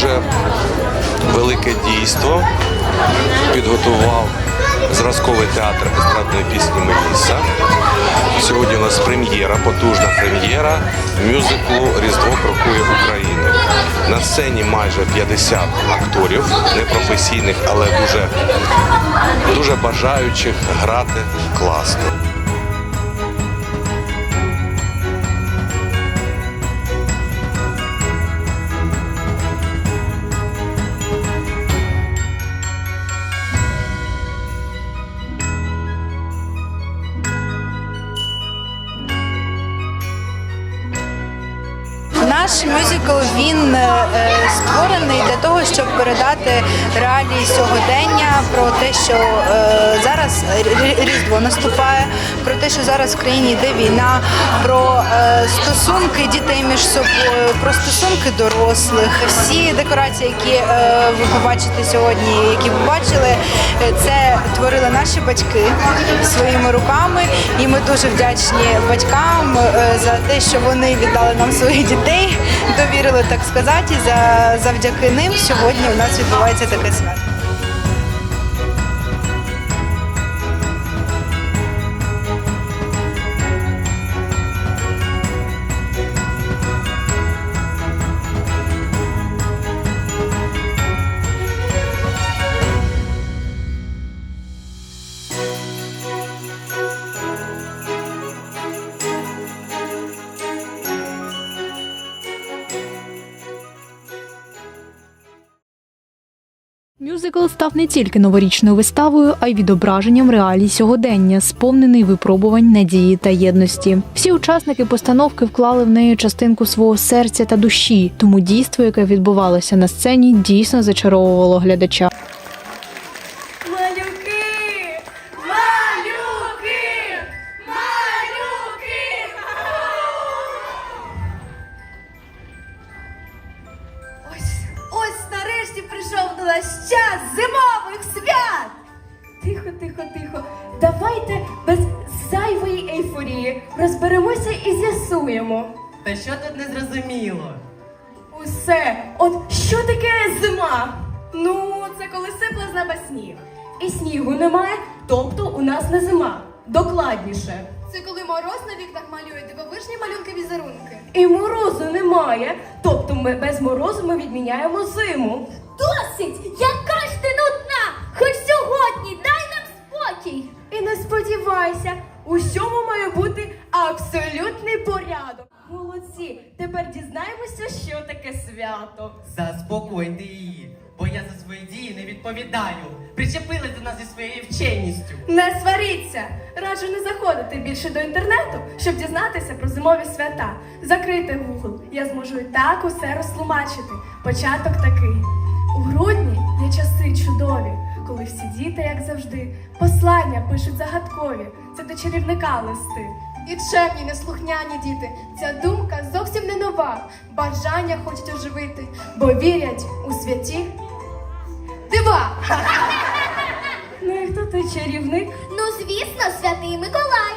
Дуже велике дійство. Підготував зразковий театр естрадної пісні Меліса. Сьогодні у нас прем'єра, потужна прем'єра мюзиклу Різдво крокує України. На сцені майже 50 акторів, непрофесійних, але дуже, дуже бажаючих грати класно. Наш він е, е, створений для того, щоб передати реалії сьогодення про те, що Різдво наступає, про те, що зараз в країні йде війна, про е, стосунки дітей між собою, про стосунки дорослих. Всі декорації, які е, ви побачите сьогодні, які побачили, е, це творили наші батьки своїми руками, і ми дуже вдячні батькам за те, що вони віддали нам своїх дітей, довірили так сказати. І за завдяки ним сьогодні у нас відбувається таке свято. Мюзикл став не тільки новорічною виставою, а й відображенням реалій сьогодення, сповнений випробувань надії та єдності. Всі учасники постановки вклали в неї частинку свого серця та душі, тому дійство, яке відбувалося на сцені, дійсно зачаровувало глядача. Та що тут не зрозуміло? Усе, от що таке зима? Ну, це коли сипле з неба сніг. І снігу немає, тобто у нас не зима. Докладніше. Це коли мороз на вікнах малює дивовижні малюнки візерунки. І морозу немає, тобто ми без морозу ми відміняємо зиму. Досить! Яка ж ти нудна! Хоч сьогодні дай нам спокій! І не сподівайся, усьому має бути абсолютний порядок. Молодці, тепер дізнаємося, що таке свято. Заспокойте її, бо я за свої дії не відповідаю. Причепили до нас зі своєю вченістю. Не сваріться! Раджу не заходити більше до інтернету, щоб дізнатися про зимові свята. Закрийте Google, я зможу і так усе розтлумачити. Початок такий. У грудні є часи чудові, коли всі діти, як завжди, послання пишуть загадкові. Це до чарівника листи. І неслухняні діти. Ця думка зовсім не нова. Бажання хочуть оживити, бо вірять у святі. Дива! Ну і хто той чарівник? Ну, звісно, святий Миколай.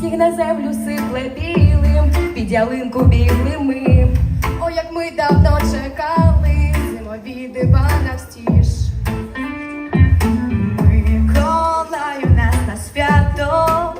Сніг на землю сипле білим, під ялинку бігли ми. О, як ми давно чекали, зимові дива навстіж. Миколаю нас на свято,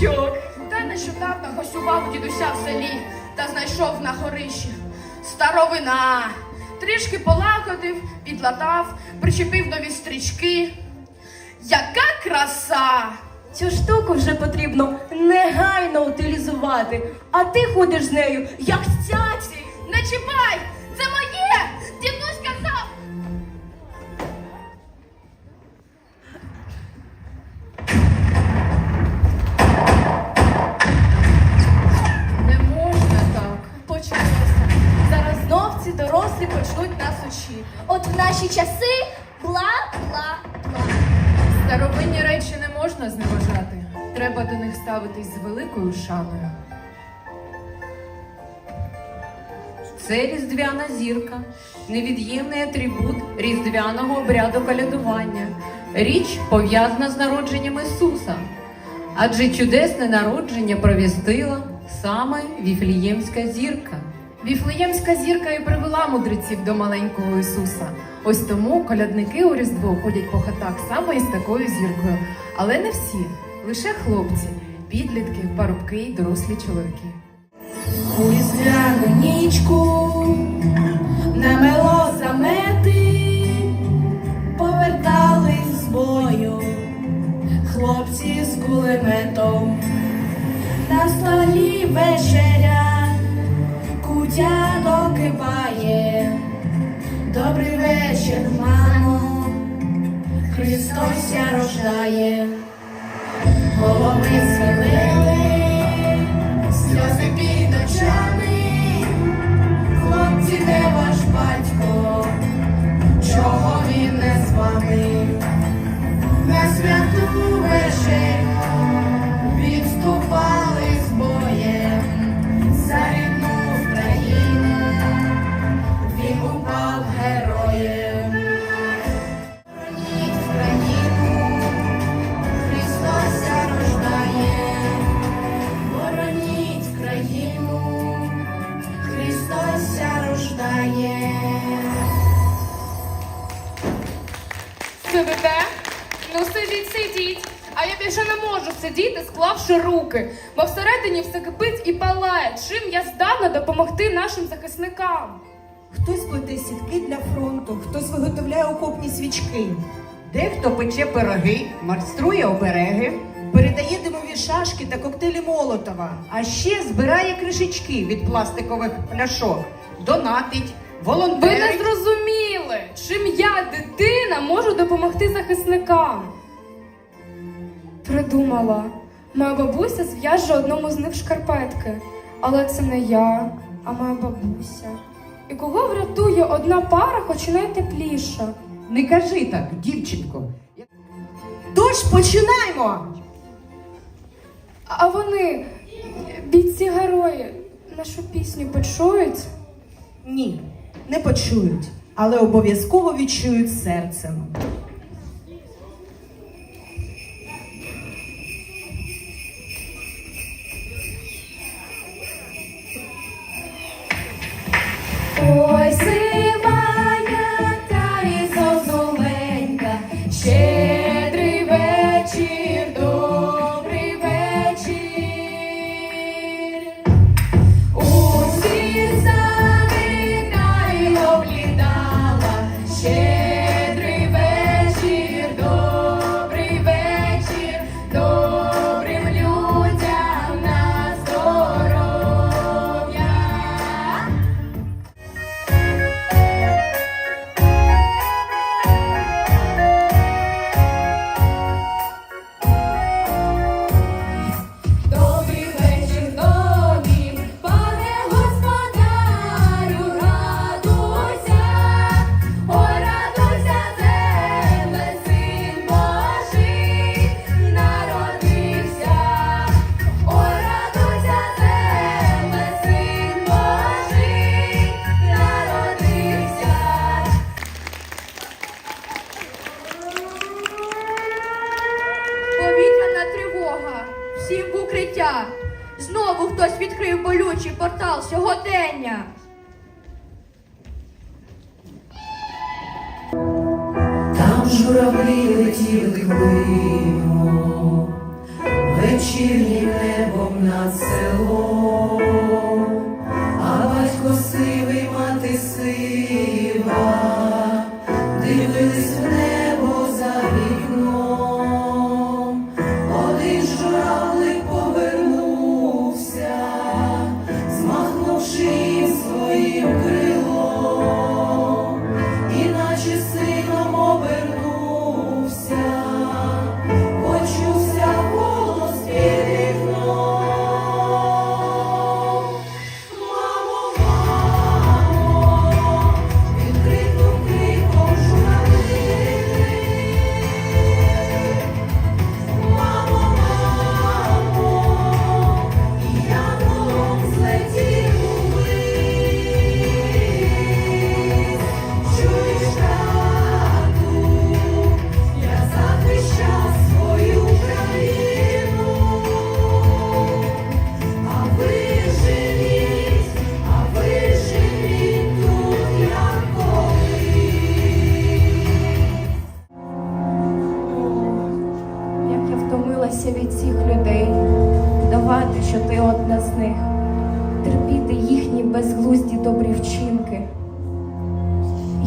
дрючок? Та нещодавно гостював у дідуся в селі та знайшов на горищі старовина. Трішки полагодив, підлатав, причепив нові стрічки. Яка краса! Цю штуку вже потрібно негайно утилізувати, а ти ходиш з нею, як з цяці. Не чіпай! Це моє! Дорослі почнуть нас учити. От в наші часи бла-бла-бла. Старовинні речі не можна зневажати. Треба до них ставитись з великою шаною. Це різдвяна зірка, невід'ємний атрибут різдвяного обряду колядування. Річ пов'язана з народженням Ісуса. Адже чудесне народження провістила саме Віфліємська зірка. Віфлеємська зірка і привела мудреців до маленького Ісуса. Ось тому колядники у Різдво ходять по хатах саме із такою зіркою. Але не всі, лише хлопці, підлітки, парубки й дорослі чоловіки. У різдвяну нічку намело замети, повертались з бою хлопці з кулеметом. На столі вечеря, кутя докипає. Добрий вечір, мамо, Христос ся рождає, голови схилили, сльози під очами, хлопці, де руки, бо всередині все кипить і палає. Чим я здатна допомогти нашим захисникам? Хтось плете сітки для фронту, хтось виготовляє окопні свічки, Дехто пече пироги, майструє обереги, передає димові шашки та коктейлі Молотова. а ще збирає кришечки від пластикових пляшок, донатить, Ви не зрозуміли, чим я, дитина, можу допомогти захисникам. Придумала. Моя бабуся зв'яже одному з них шкарпетки. Але це не я, а моя бабуся. І кого врятує одна пара, хоч і найтепліша. Не кажи так, дівчинко. Тож починаємо! А вони, бійці герої, нашу пісню почують? Ні, не почують, але обов'язково відчують серцем.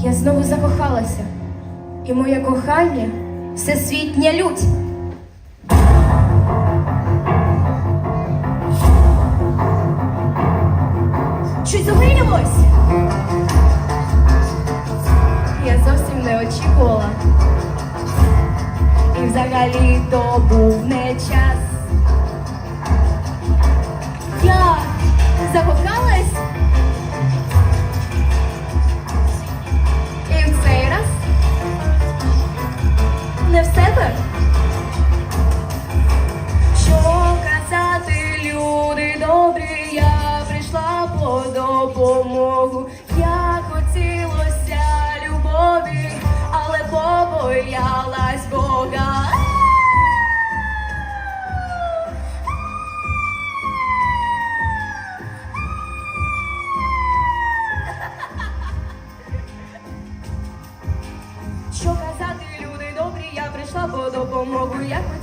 Я знову закохалася. І моє кохання всесвітня лють. Щось загорілось. Я зовсім не очікувала. І взагалі то був не час. Я закохалась.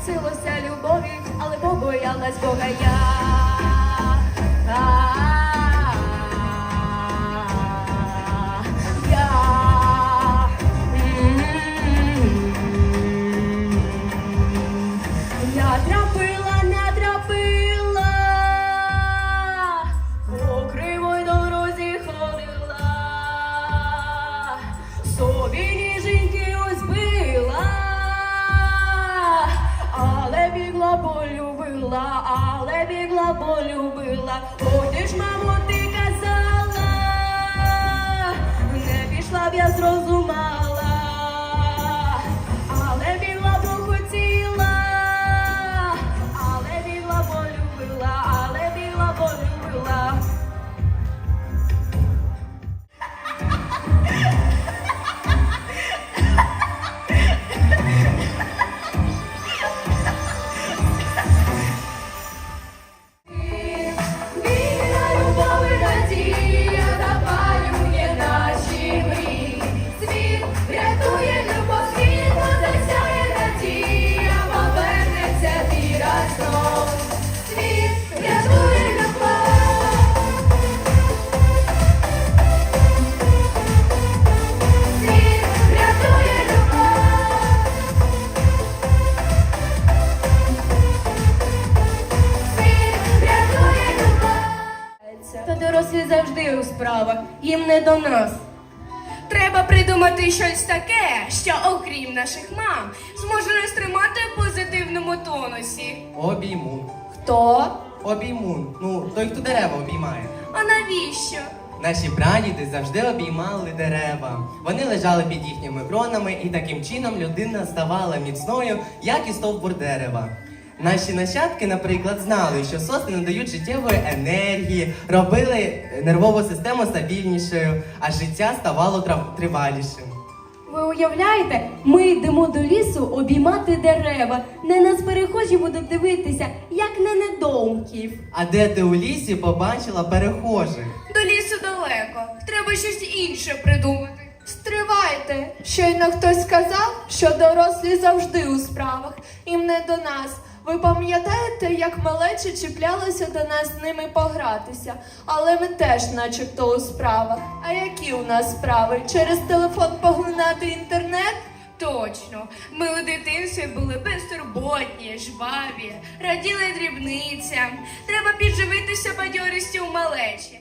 Я любові, але побоялась Бога Я. їм не до нас. Треба придумати щось таке, що окрім наших мам, зможе нас тримати в позитивному тонусі. Обіймун. Хто? Обіймун. Ну, той, хто дерева обіймає. А навіщо? Наші прадіди завжди обіймали дерева. Вони лежали під їхніми кронами, і таким чином людина ставала міцною, як і стовбур дерева. Наші нащадки, наприклад, знали, що сосни надають життєвої енергії, робили нервову систему стабільнішою, а життя ставало тривалішим. Ви уявляєте, ми йдемо до лісу обіймати дерева. Не нас перехожі будуть дивитися, як на недоумків. А де ти у лісі побачила перехожих? До лісу далеко. Треба щось інше придумати. Стривайте! Щойно хтось сказав, що дорослі завжди у справах, їм не до нас. Ви пам'ятаєте, як малечі чіплялися до нас з ними погратися, але ми теж, начебто, у справах. А які у нас справи? Через телефон поглинати інтернет? Точно, ми у дитинстві були безтурботні, жваві, раділи дрібницям. Треба підживитися бадьорістю у малечі.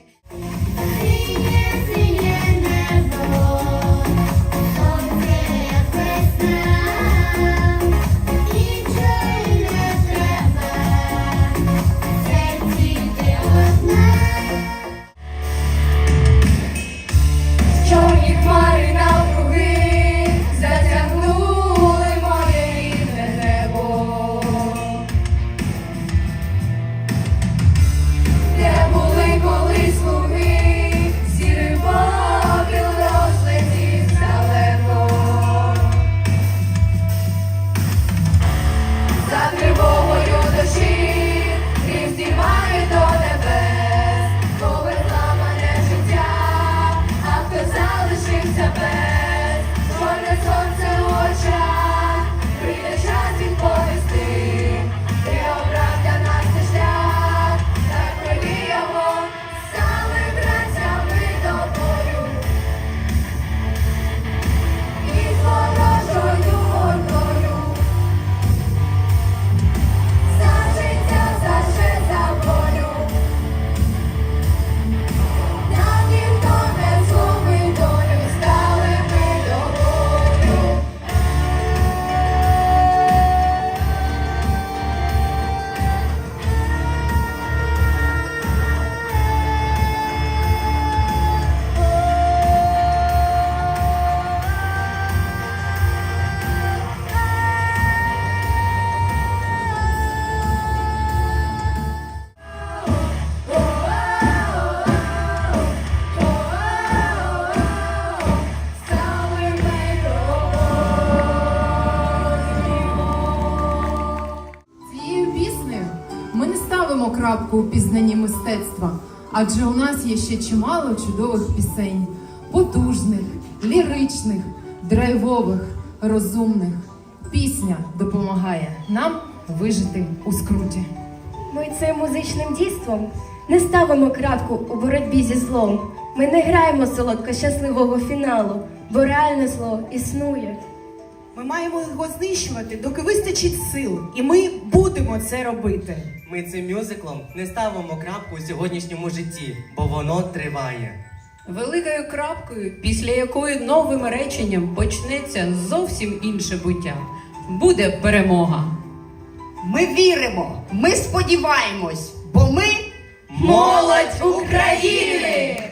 Крапку у пізнанні мистецтва, адже у нас є ще чимало чудових пісень, потужних, ліричних, драйвових, розумних. Пісня допомагає нам вижити у скруті. Ми цим музичним дійством не ставимо крапку у боротьбі зі злом. Ми не граємо солодко щасливого фіналу, бо реальне зло існує. Ми маємо його знищувати, доки вистачить сил, і ми будемо це робити. Ми цим мюзиклом не ставимо крапку у сьогоднішньому житті, бо воно триває. Великою крапкою, після якої новим реченням почнеться зовсім інше буття. Буде перемога. Ми віримо, ми сподіваємось, бо ми Молодь України!